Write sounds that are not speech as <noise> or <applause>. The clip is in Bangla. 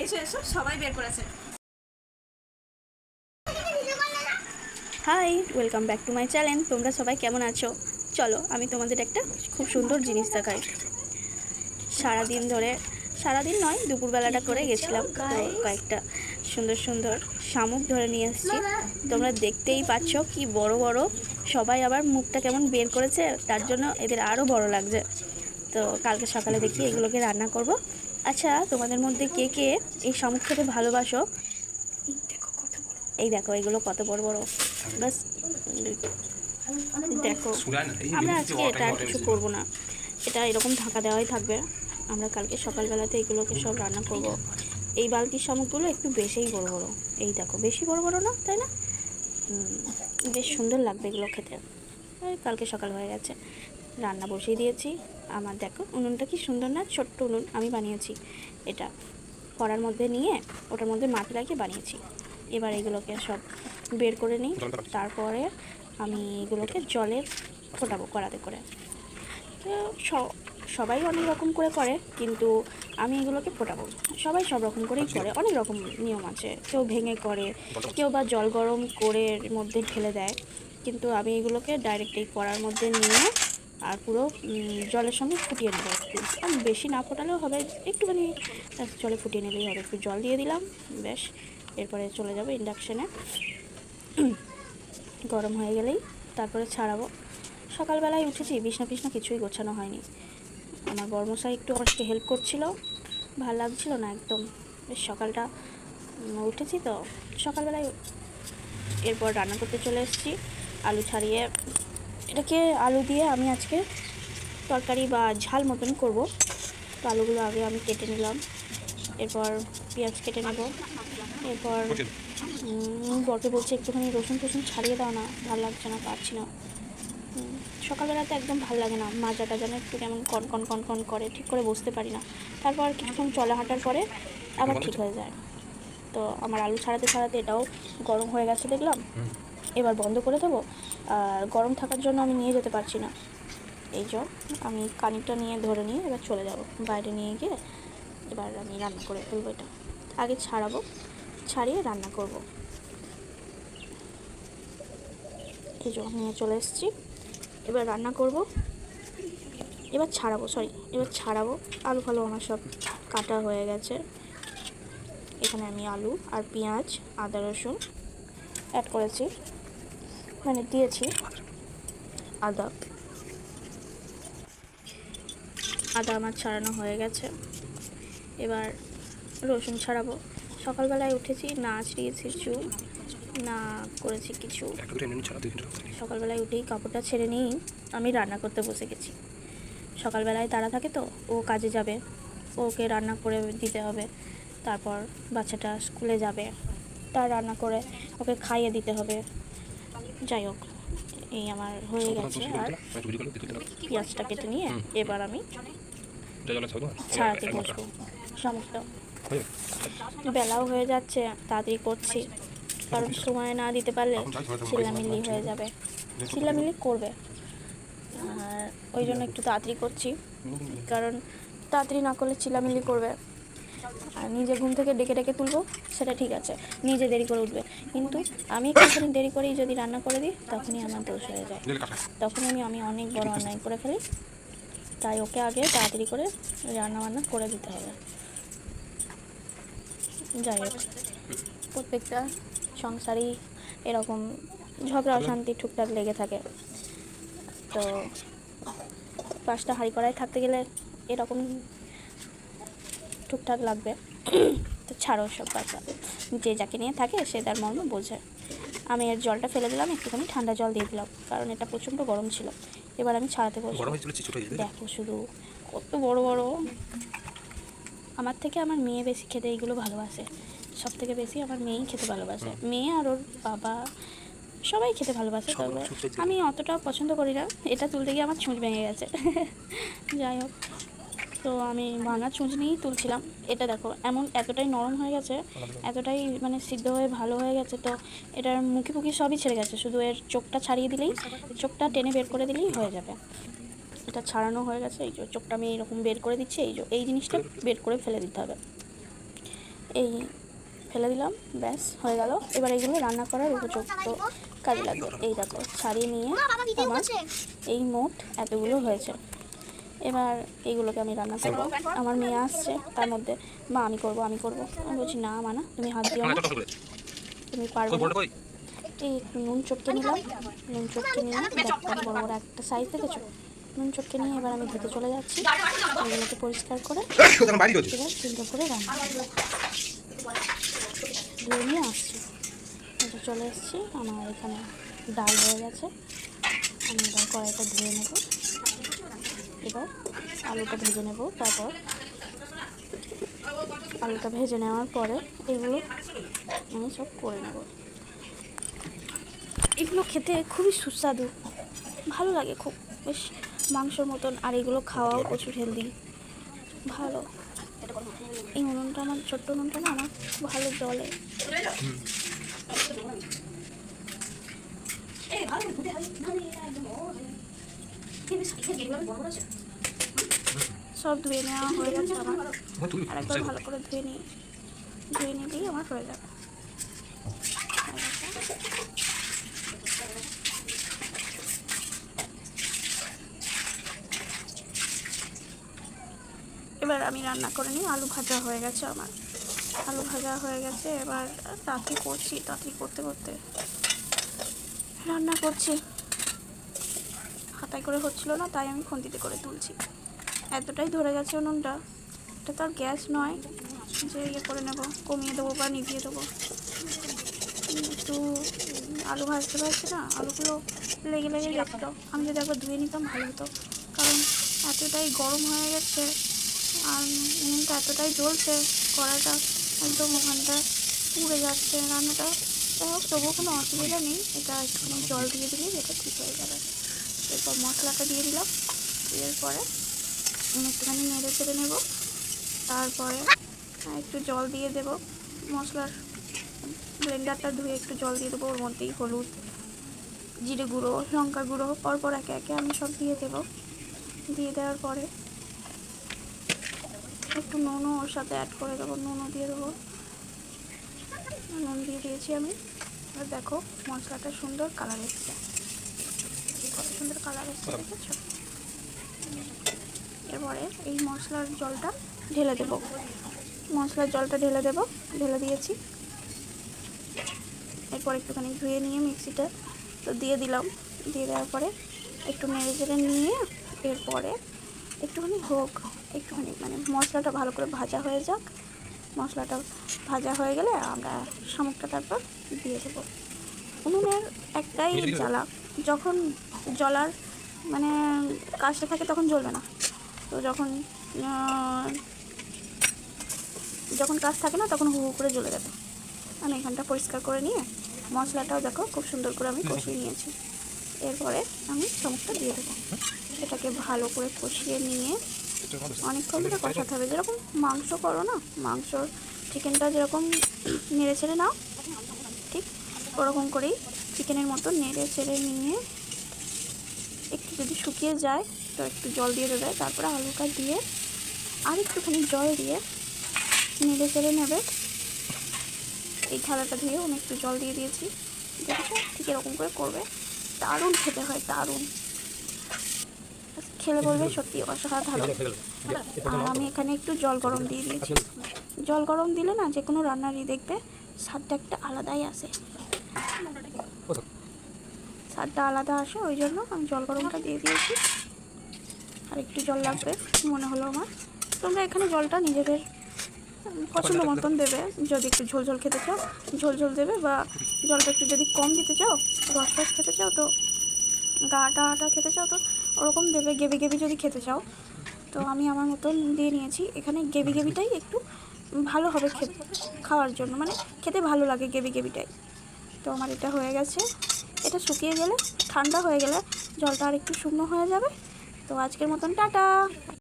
এসো এসো, সবাই বের করেছে। Hi, welcome back to my channel. তোমরা সবাই কেমন আছো? চলো, আমি তোমাদের একটা খুব সুন্দর জিনিস দেখাই। সারাদিন ধরে, সারাদিন নয়, দুপুরবেলাটা করে গেছিলাম। কয়েকটা সুন্দর সুন্দর শামুক ধরে নিয়ে এসেছি। তোমরা দেখতেই পাচ্ছ কি বড় বড়, সবাই আবার মুখটা কেমন বের করেছে, তার জন্য এদের আরও বড় লাগছে। তো কালকে সকালে দেখি এগুলোকে রান্না করব। আচ্ছা তোমাদের মধ্যে কে কে এই শামুক খেতে ভালোবাসো? এই দেখো এগুলো কত বড় বড়। বাস দেখো আমরা আজকে এটা আর কিছু করব না। এটা এরকম ঢাকা দেওয়াই থাকবে। আমরা কালকে সকালবেলাতে এগুলোকে সব রান্না করব। এই বালতির শামুকগুলো একটু বেশিই বড় বড়। এই দেখো বেশি বড় বড় না তাই না? বেশ সুন্দর লাগবে এগুলো খেতে। কালকে সকাল হয়ে গেছে। রান্না বসিয়ে দিয়েছি। আমার দেখো উনুনটা কি সুন্দর না ছোট্ট উনুন আমি বানিয়েছি। এটা কড়ার মধ্যে নিয়ে ওটার মধ্যে মাটি লাগিয়ে বানিয়েছি। এবার এগুলোকে সব বের করে নিই। তারপরে আমি এগুলোকে জলে ফোটাবো কড়াতে করে। সবাই অনেক রকম করে করে কিন্তু আমি এগুলোকে ফোটাবো। সবাই সব রকম করেই করে অনেক রকম নিয়ম আছে। কেউ ভেঙে করে কেউ বা জল গরম করে এর মধ্যে ঢেলে দেয়। কিন্তু আমি এগুলোকে ডাইরেক্ট এই কড়ার মধ্যে নিয়ে আর পুরো জলের সঙ্গে ফুটিয়ে নেব একটু বেশি না ফোটালেও হবে, একটুখানি জলে ফুটিয়ে নিলেই হবে। একটু জল দিয়ে দিলাম বেশ এরপরে চলে যাব ইন্ডাকশানে গরম হয়ে গেলেই তারপরে ছাড়াবো। সকালবেলায় উঠেছি, বিছনা ফিছনা কিছুই গোছানো হয়নি। আমার বর্মশাই একটু আমাকে হেল্প করছিল, ভালো লাগছিল না একদম। বেশ সকালটা উঠেছি তো। সকালবেলায় এরপর রান্না করতে চলে এসেছি। আলু ছাড়িয়ে এটাকে আলু দিয়ে আমি আজকে তরকারি বা ঝাল মতন করব। তো আলুগুলো আগে আমি কেটে নিলাম। এরপর পেঁয়াজ কেটে নেব। এরপর বরকে বলছে একটুখানি রসুন টসুন ছাড়িয়ে দাও না ভালো লাগছে না পারছি না। সকালবেলাতে একদম ভালো লাগে না। মাজাটা যেন একটু কেমন কন কন কন কন করে ঠিক করে বসতে পারি না। তারপর কিছুক্ষণ চলা হাঁটার পরে আবার ঠিক হয়ে যায়। তো আমার আলু ছাড়াতে ছাড়াতে এটাও গরম হয়ে গেছে দেখলাম। এবার বন্ধ করে দেবো। আর গরম থাকার জন্য আমি নিয়ে যেতে পারছি না। এই জন্য আমি কানিটা নিয়ে ধরে নিয়ে এবার চলে যাব। বাইরে নিয়ে গিয়ে এবার আমি রান্না করে ফেলব এটা। আগে ছাড়াবো, ছাড়িয়ে রান্না করব। এই জন্য নিয়ে চলে এসেছি। এবার রান্না করব। এবার ছাড়াবো সরি এবার ছাড়াবো। আলু ফালু আমার সব কাটা হয়ে গেছে। এখানে আমি আলু আর পেঁয়াজ, আদা রসুন অ্যাড করেছি। মানে দিয়েছি। আদা। আদা আমার ছাড়ানো হয়ে গেছে। এবার রসুন ছাড়াবো। সকালবেলায় উঠেছি না আঁচড়িয়েছি চুল না করেছি কিছু। সকালবেলায় উঠেই কাপড়টা ছেড়ে নিয়েই আমি রান্না করতে বসে গেছি। সকালবেলায় তারা থাকে তো ও কাজে যাবে ওকে রান্না করে দিতে হবে। তারপর বাচ্চাটা স্কুলে যাবে তার রান্না করে ওকে খাইয়ে দিতে হবে। যাই হোক এই আমার হয়ে গেছে আর পেঁয়াজটা কেটে নিয়ে এবার আমি ছাড়াতে বসবো। সমস্ত। বেলাও হয়ে যাচ্ছে তাড়াতাড়ি করছি। কারণ সময় না দিতে পারলে চিল্লামিল্লি হয়ে যাবে। চিল্লামিল্লি করবে। আর ওই জন্য একটু তাড়াতাড়ি করছি। কারণ তাড়াতাড়ি না করলে চিল্লামিল্লি করবে। আর নিজে ঘুম থেকে ডেকে ডেকে তুলবো সেটা ঠিক আছে। নিজে দেরি করে উঠবে। কিন্তু আমি একটুখানি দেরি করেই যদি রান্না করে দিই তখনই আমার দোষ হয়ে যায়। তখন আমি আমি অনেক বড় অন্যায় করে ফেলি। তাই ওকে আগে তাড়াতাড়ি করে রান্না বান্না করে দিতে হবে। যাই হোক প্রত্যেকটা সংসারই এরকম ঝগড়া অশান্তি টুকটাক লেগে থাকে। তো পাঁচটা হাঁড়ি কড়াই থাকতে গেলে এরকম টুকটাক লাগবে। তো ছাড়ো সব কথা যে যাকে নিয়ে থাকে সে তার মর্ম বোঝে। আমি এর জলটা ফেলে দিলাম একটুখানি ঠান্ডা জল দিয়ে দিলাম কারণ এটা প্রচণ্ড গরম ছিল। এবার আমি ছাড়াতে বসবো। দেখো শুধু কত বড় বড়। আমার থেকে আমার মেয়ে বেশি খেতে এইগুলো ভালোবাসে। সব থেকে বেশি আমার মেয়েই খেতে ভালোবাসে। মেয়ে আর ওর বাবা সবাই খেতে ভালোবাসে তবে আমি অতটাও পছন্দ করি না। এটা তুলতে গিয়ে আমার ছুঁচ ভেঙে গেছে। <laughs> যাই হোক। তো আমি ভাঙা চুঁচ নিয়েই তুলছিলাম। এটা দেখো এমন এতটাই নরম হয়ে গেছে এতটাই মানে সিদ্ধ হয়ে ভালো হয়ে গেছে তো এটার মুখি ফুকি সবই ছেড়ে গেছে। শুধু এর চোখটা ছাড়িয়ে দিলেই চোখটা টেনে বের করে দিলেই হয়ে যাবে। এটা ছাড়ানো হয়ে গেছে এই যে চোখটা আমি এরকম বের করে দিচ্ছি এই যে এই জিনিসটা বের করে ফেলে দিতে হবে। এই ফেলে দিলাম ব্যাস হয়ে গেল। এবার এগুলো রান্না করার উপযুক্ত কাজে লাগবে। এই দেখো ছাড়িয়ে নিয়ে আমার এই মোট এতগুলো হয়েছে। এবার এইগুলোকে আমি রান্না করব। আমার মেয়ে আসছে তার মধ্যে মা আমি করব আমি করব। আমি বলছি না মানা তুমি হাত দিও না। তুমি পারবে এই একটু নুন চটকে নিলাম। নুন চটকে নিয়ে বড় বড় একটা সাইজ দেখেছ? নুন চটকে নিয়ে এবার আমি ধুতে চলে যাচ্ছি। এগুলোকে পরিষ্কার করে এবার চিন্তা করে রান্না। ধুয়ে নিয়ে আসছি। চলে এসেছি। আমার এখানে ডাল হয়ে গেছে। আমি এবার কড়াইটা ধুয়ে নেব। এবার আলুটা ভেজে নেব তারপর আলুটা ভেজে নেওয়ার পরে এগুলো আমি সব করে নেব। এগুলো খেতে খুবই সুস্বাদু ভালো লাগে খুব। বেশ মাংসর মতন আর এগুলো খাওয়াও প্রচুর হেলদি ভালো। এই উনুনটা আমার ছোট্ট উনুনটা না আমার ভালো জলে সব ধুয়ে নেওয়া হয়ে গেছে আমার। আর একবার ভালো করে ধুয়ে নিই। ধুয়ে নিলেই আমার হয়ে যাবে। এবার আমি রান্না করে নিই। আলু ভাজা হয়ে গেছে আমার। আলু ভাজা হয়ে গেছে। এবার তাঁতি করছি। তাঁতি করতে করতে রান্না করছি। করে হচ্ছিল না, তাই আমি খুন্তিতে করে তুলছি। এতটাই ধরে গেছে উনুনটা। এটা তো আর গ্যাস নয়, যে ইয়ে করে নেব, কমিয়ে দেবো বা নিভিয়ে দেবো। একটু আলু ভাজতে পারছে না, আলুগুলো লেগে লেগে যেত আমি যদি একবার ধুয়ে নিতাম ভালো হতো। কারণ এতটাই গরম হয়ে গেছে, আর উনুনটা এতটাই জ্বলছে কড়াটা একদম ওখানটা পুড়ে যাচ্ছে, রান্নাটা। হোক, তবুও কোনো অসুবিধা নেই। এটা একটুখানি জল দিয়ে দিলেই এটা ঠিক হয়ে যাবে। এরপর মশলাটা দিয়ে দিলাম। এরপরে আমি একটুখানি নেড়ে ছেড়ে নেব। তারপরে একটু জল দিয়ে দেব। মশলার ব্লেন্ডারটা ধুয়ে একটু জল দিয়ে দেবো। ওর মধ্যেই হলুদ, জিরে গুঁড়ো, লঙ্কা গুঁড়ো, পরপর একে একে আমি সব দিয়ে দেবো। দিয়ে দেওয়ার পরে একটু নুনও ওর সাথে অ্যাড করে দেবো। নুনও দিয়ে দেবো। নুন দিয়ে দিয়েছি আমি। আর দেখো মশলাটা সুন্দর কালার এসছে। কত সুন্দর কালার এসছে দেখেছ? এরপরে এই মশলার জলটা ঢেলে দেবো। মশলার জলটা ঢেলে দেবো ঢেলে দিয়েছি। এরপর একটুখানি ধুয়ে নিয়ে মিক্সিটা তো দিয়ে দিলাম। দিয়ে দেওয়ার পরে একটু নেড়ে চেড়ে নিয়ে এরপরে একটুখানি হোক একটুখানি মানে মশলাটা ভালো করে ভাজা হয়ে যাক। মশলাটা ভাজা হয়ে গেলে আমরা শামুকটা তারপর দিয়ে দেবো। উনুনের একটাই জ্বালা যখন জ্বলার মানে কাজটা থাকে তখন জ্বলবে না। তো যখন যখন কাজ থাকে না, তখন হু হু করে জ্বলে যাবে। আমি এখানটা পরিষ্কার করে নিয়ে, মশলাটাও দেখো খুব সুন্দর করে আমি কষিয়ে নিয়েছি। এরপরে আমি শামুকটা দিয়ে দেবো। এটাকে ভালো করে কষিয়ে নিয়ে অনেকক্ষণ ধরে কষাতে হবে। যেরকম মাংস করো না, মাংসর চিকেনটা যেরকম নেড়ে ছেড়ে নাও, ঠিক ওরকম করেই চিকেনের মতো নেড়ে ছেড়ে নিয়ে একটু যদি শুকিয়ে যায় তো একটু জল দিয়ে দেবে। তারপরে আলুটা দিয়ে আর একটুখানি জল দিয়ে নেড়ে চেড়ে নেবে। এই থালাটা ধুয়ে আমি একটু জল দিয়ে দিয়েছি। দেখেছ? ঠিক এরকম করে করবে। দারুণ খেতে হয় দারুণ। খেলে বলবে সত্যি অসাধারণ আর আমি এখানে একটু জল গরম দিয়ে দিয়েছি। জল গরম দিলে না যে কোনো রান্নারই দেখবে স্বাদটা একটা আলাদাই আসে। স্বাদটা আলাদা আসে ওই জন্য আমি জল গরমটা দিয়ে দিয়েছি। আর একটু জল লাগবে মনে হলো আমার। তোমরা এখানে জলটা নিজেদের পছন্দ মতন দেবে। যদি একটু ঝোল ঝোল খেতে চাও ঝোল ঝোল দেবে বা জলটা একটু যদি কম দিতে চাও রস রস খেতে চাও তো গাটা আটা খেতে চাও তো ওরকম দেবে। গেবি গেবি যদি খেতে চাও তো আমি আমার মতন দিয়ে নিয়েছি। এখানে গেবি গেবিটাই একটু ভালো হবে খেতে খাওয়ার জন্য। মানে খেতে ভালো লাগে গেবি গেবিটাই তো আমার এটা হয়ে গেছে। এটা শুকিয়ে গেলে, ঠান্ডা হয়ে গেলে জলটা আর একটু শুকনো হয়ে যাবে। তো আজকের মতন টাটা।